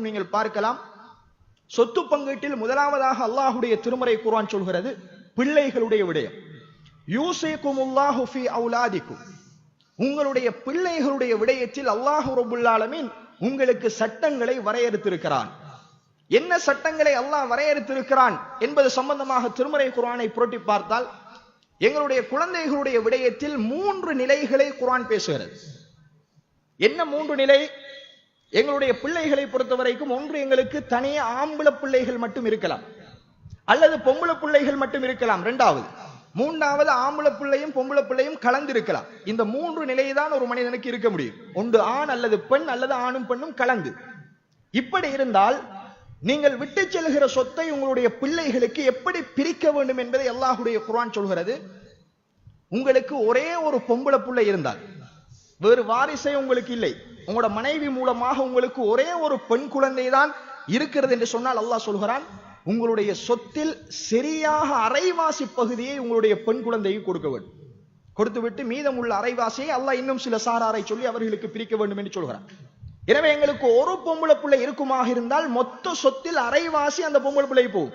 நீங்கள் பார்க்கலாம். சொத்து பங்கீட்டில் முதலாவதாக அல்லாஹுடைய திருமறை குரான் சொல்கிறது பிள்ளைகளுடைய விடயம். யூசிக்குமுல்லாஹு ஃபீ அவுலாதிக்கும். உங்களுடைய பிள்ளைகளுடைய விடயத்தில் அல்லாஹு ரபுல் உங்களுக்கு சட்டங்களை வரையறுத்திருக்கிறான். என்ன சட்டங்களை அல்லாஹ் வரையறுத்திருக்கிறான் என்பது சம்பந்தமாக திருமறை குரானை புரட்டி பார்த்தால் எங்களுடைய குழந்தைகளுடைய விடயத்தில் மூன்று நிலைகளை குரான் பேசுகிறது. என்ன மூன்று நிலை? எங்களுடைய பிள்ளைகளை பொறுத்த வரைக்கும் ஒன்று எங்களுக்கு தனியே ஆம்பளை பிள்ளைகள் மட்டும் இருக்கலாம். அல்லது பொம்பளை பிள்ளைகள் மட்டும் இருக்கலாம். ரெண்டாவது மூன்றாவது ஆம்பளை பிள்ளையும் பொம்பளை பிள்ளையும் கலந்து இருக்கலாம் இந்த மூன்று நிலைதான் ஒரு மனிதனுக்கு இருக்க முடியும். ஒன்று ஆண் அல்லது பெண் அல்லது ஆணும் பெண்ணும் கலந்து. இப்படி இருந்தால் நீங்கள் விட்டு செல்கிற சொத்தை உங்களுடைய பிள்ளைகளுக்கு எப்படி பிரிக்க வேண்டும் என்பதை அல்லாஹுடைய குரான் சொல்கிறது. உங்களுக்கு ஒரே ஒரு பொம்பளை பிள்ளை இருந்தால் வேறு வாரிசை உங்களுக்கு இல்லை. உங்களோட மனைவி மூலமாக உங்களுக்கு ஒரே ஒரு பெண் குழந்தை தான் இருக்கிறது என்று சொன்னால் அல்லாஹ் சொல்கிறான் உங்களுடைய சொத்தில் சரியாக அரைவாசி பகுதியை உங்களுடைய பெண் குழந்தைக்கு கொடுக்க வேண்டும். கொடுத்துவிட்டு மீதமுள்ள அரைவாசியை அல்லாஹ் இன்னும் சில சாராரை சொல்லி அவர்களுக்கு பிரிக்க வேண்டும் என்று சொல்கிறான். எனவே எங்களுக்கு ஒரு பொம்பளை பிள்ளை இருக்குமாக இருந்தால் மொத்த சொத்தில் அரைவாசி அந்த பொம்பளை பிள்ளை போகும்.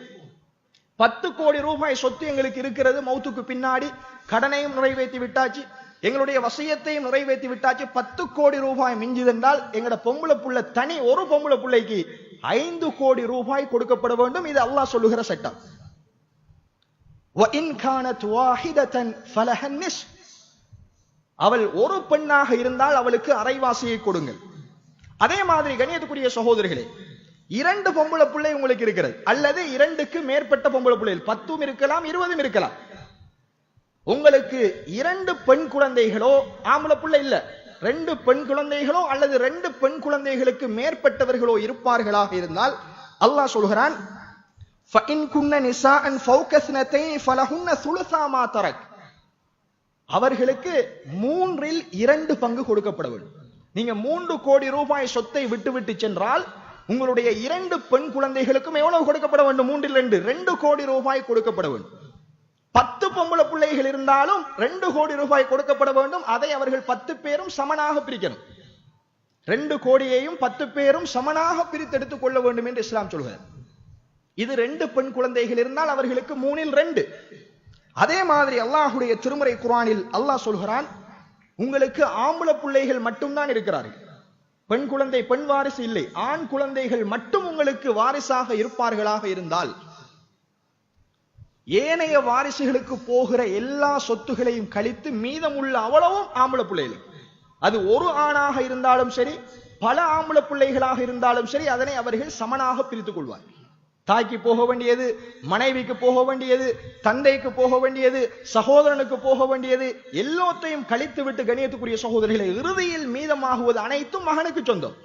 பத்து கோடி ரூபாய் சொத்து எங்களுக்கு இருக்கிறது மௌத்துக்கு பின்னாடி கடனையும் நிறைவேற்றி விட்டாச்சு. எங்களுடைய வசியத்தையும் நிறைவேற்றி விட்டாச்சு. பத்து கோடி ரூபாய் மிஞ்சுதென்றால் எங்களோட பொம்பளை புள்ள தனி ஒரு பொம்பளை பிள்ளைக்கு ஐந்து கோடி ரூபாய் கொடுக்கப்பட வேண்டும். இது அல்லாஹ் சொல்லுகிற சட்டம். அவள் ஒரு பெண்ணாக இருந்தால் அவளுக்கு அரைவாசியை கொடுங்கள். அதே மாதிரி கணியத்துக்குரிய சகோதரிகளே இரண்டு பொம்பளை பிள்ளை உங்களுக்கு இருக்கிறது. அல்லது இரண்டுக்கு மேற்பட்ட பொம்பளை பிள்ளைகள். பத்தும் இருக்கலாம் இருபதும் இருக்கலாம். உங்களுக்கு இரண்டு பெண் குழந்தைகளோ ஆம்பளை பிள்ளை இல்ல ரெண்டு பெண் குழந்தைகளோ அல்லது ரெண்டு பெண் குழந்தைகளுக்கு மேற்பட்டவர்களோ இருப்பார்களாக இருந்தால் அல்லாஹ் சொல்கிறான் அவர்களுக்கு மூன்றில் இரண்டு பங்கு கொடுக்கப்பட வேண்டும். நீங்க மூன்று கோடி ரூபாய் சொத்தை விட்டு விட்டு சென்றால் உங்களுடைய இரண்டு பெண் குழந்தைகளுக்கும் எவ்வளவு கொடுக்கப்பட வேண்டும்? மூன்றில் ரெண்டு. ரெண்டு கோடி ரூபாய் கொடுக்கப்பட வேண்டும். பத்து பொம்பளை பிள்ளைகள் இருந்தாலும் ரெண்டு கோடி ரூபாய் கொடுக்கப்பட வேண்டும். அதை அவர்கள் பத்து பேரும் சமனாக பிரிக்கணும். ரெண்டு கோடியையும் பத்து பேரும் சமனாக பிரித்தெடுத்துக் கொள்ள வேண்டும் என்று இஸ்லாம் சொல்கிறார். இது ரெண்டு பெண் குழந்தைகள் இருந்தால் அவர்களுக்கு மூணில் ரெண்டு. அதே மாதிரி அல்லாஹுடைய திருமுறை குரானில் அல்லாஹ் சொல்கிறான் உங்களுக்கு ஆம்பளை பிள்ளைகள் மட்டும்தான் இருக்கிறார்கள். பெண் குழந்தை பெண் வாரிசு இல்லை. ஆண் குழந்தைகள் மட்டும் உங்களுக்கு வாரிசாக இருப்பார்களாக இருந்தால் ஏனைய வாரிசுகளுக்கு போகிற எல்லா சொத்துகளையும் கழித்து மீதமுள்ள அவ்வளவும் ஆம்பளை பிள்ளைகள் அது ஒரு ஆணாக இருந்தாலும் சரி பல ஆம்பளை பிள்ளைகளாக இருந்தாலும் சரி அதனை அவர்கள் சமனாக பிரித்துக் கொள்வார். தாய்க்கு போக வேண்டியது மனைவிக்கு போக வேண்டியது தந்தைக்கு போக வேண்டியது சகோதரனுக்கு போக வேண்டியது எல்லாத்தையும் கழித்து விட்டு கணியத்துக்குரிய சகோதரிகளை இறுதியில் மீதமாகுவது அனைத்தும் மகனுக்கு சொந்தம்.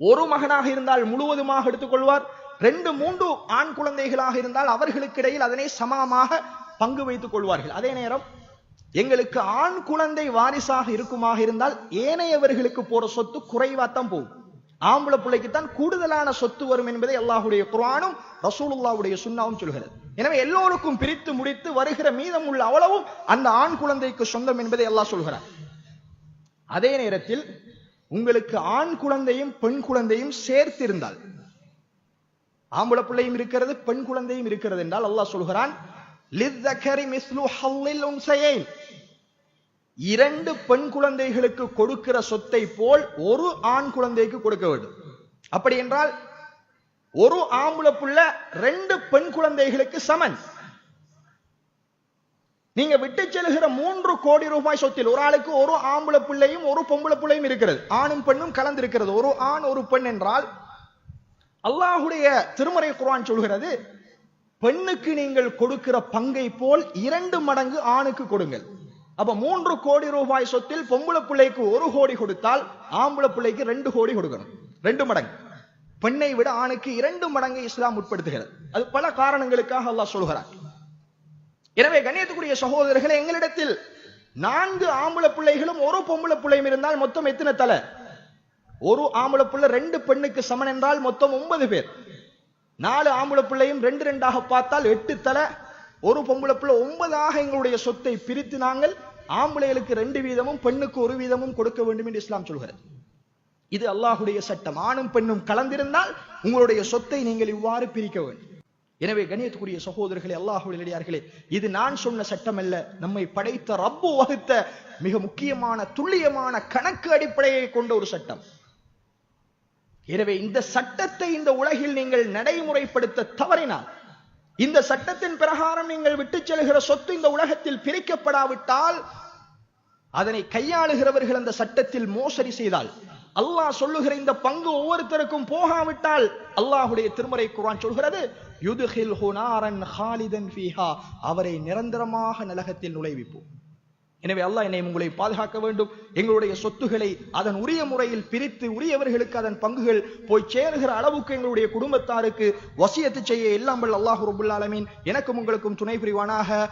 ஒரு மகனாக இருந்தால் முழுவதுமாக எடுத்துக்கொள்வார் ரெண்டு மூன்று ஆண் குழந்தைகளாக இருந்தால் அவர்களுக்கு இடையில் அதனை சமமாக பங்கு வைத்துக் கொள்வார்கள். அதே நேரம் எங்களுக்கு ஆண் குழந்தை வாரிசாக இருக்குமாக இருந்தால் ஏனையவர்களுக்கு போற சொத்து குறைவாத்தான் போகும். ஆம்பளை பிள்ளைக்குத்தான் கூடுதலான சொத்து வரும் என்பதை அல்லாஹுடைய குரானும் ரசூலுல்லாவுடைய சுண்ணாவும் சொல்கிறது. எனவே எல்லோருக்கும் பிரித்து முடித்து வருகிற மீதம் உள்ள அவ்வளவும் அந்த ஆண் குழந்தைக்கு சொந்தம் என்பதை அல்லாஹ் சொல்கிறார். அதே நேரத்தில் உங்களுக்கு ஆண் குழந்தையும் பெண் குழந்தையும் சேர்த்திருந்தால் ஆம்பளை பிள்ளையும் இருக்கிறது பெண் குழந்தையும் இருக்கிறது என்றால் அல்லாஹ் சொல்கிறான் இரண்டு பெண் குழந்தைகளுக்கு கொடுக்கிற சொத்தை போல் ஒரு ஆண் குழந்தைக்கு கொடுக்க வேண்டும். அப்படி என்றால் ஒரு ஆம்பளை புள்ள ரெண்டு பெண் குழந்தைகளுக்கு சமன். நீங்க விட்டு செல்கிற மூன்று கோடி ரூபாய் சொத்தில் ஒரு ஆளுக்கு ஒரு ஆம்பளை பிள்ளையும் ஒரு பொம்பளை பிள்ளையும் இருக்கிறது. ஆணும் பெண்ணும் கலந்து இருக்கிறது ஒரு ஆண் ஒரு பெண் என்றால் அல்லாஹுடைய திருமறை குர்ஆன் சொல்கிறது பெண்ணுக்கு நீங்கள் கொடுக்கிற பங்கை போல் இரண்டு மடங்கு ஆணுக்கு கொடுங்கள். அப்ப மூன்று கோடி ரூபாய் சொத்தில் பொம்பளை பிள்ளைக்கு ஒரு கோடி கொடுத்தால் ஆம்பளை பிள்ளைக்கு ரெண்டு கோடி கொடுக்கணும். ரெண்டு மடங்கு. பெண்ணை விட ஆணுக்கு இரண்டு மடங்கு இஸ்லாம் உட்படுத்துகிறது. அது பல காரணங்களுக்காக அல்லாஹ் சொல்கிறார் எனவே கண்ணியத்துக்குரிய சகோதரர்களே எங்களிடத்தில் நான்கு ஆம்பளை பிள்ளைகளும் ஒரு பொம்பளை பிள்ளையும் இருந்தால் மொத்தம் எத்தனை தலை? ஒரு ஆம்பளை பிள்ளை ரெண்டு பெண்ணுக்கு சமன் என்றால் மொத்தம் ஒன்பது பேர். நாலு ஆம்பளை பிள்ளையும் ரெண்டு ரெண்டாக பார்த்தால் எட்டு தலை. ஒரு பொம்பளை பிள்ளை ஒன்பதாக எங்களுடைய சொத்தை பிரித்து நாங்கள் ஆம்பளைகளுக்கு ரெண்டு வீதமும் பெண்ணுக்கு ஒரு வீதமும் கொடுக்க வேண்டும் என்று இஸ்லாம் சொல்கிறது. இது அல்லாஹுடைய சட்டம். ஆணும் பெண்ணும் கலந்திருந்தால் உங்களுடைய சொத்தை நீங்கள் இவ்வாறு பிரிக்க வேண்டும். எனவே கணியத்துக்குரிய சகோதரர்களே அல்லாஹுடையார்களே இது நான் சொன்ன சட்டம் அல்ல. நம்மை படைத்த ரப்பு வகுத்த மிக முக்கியமான துல்லியமான கணக்கு அடிப்படையை கொண்ட ஒரு சட்டம். எனவே இந்த சட்டத்தை இந்த உலகில் நீங்கள் நடைமுறைப்படுத்த தவறினால் இந்த சட்டத்தின் பிரகாரம் நீங்கள் விட்டுச் செல்கிற சொத்து இந்த உலகத்தில் பிரிக்கப்படாவிட்டால் அதனை கையாளுகிறவர்கள் அந்த சட்டத்தில் மோசடி செய்தால் அல்லாஹ் சொல்லுகிற இந்த பங்கு ஒவ்வொருத்தருக்கும் போகாவிட்டால் அல்லாஹுடைய திருமறை குரான் சொல்கிறது யுதுஹில் ஹுனாரன் ஹாலிதன் ஃபீஹா. அவரை நிரந்தரமாக நலகத்தில் நுழைவிப்போம். எனவே அல்லாஹ் என்னை உங்களை பாதுகாக்க வேண்டும். எங்களுடைய சொத்துக்களை அதன் உரிய முறையில் பிரித்து உரியவர்களுக்கு அதன் பங்குகள் போய் சேருகிற அளவுக்கு எங்களுடைய குடும்பத்தாருக்கு வசியத்து செய்ய எல்லாம் அல்லாஹ் ரபுல் எனக்கும் உங்களுக்கும் துணை புரிவானாக.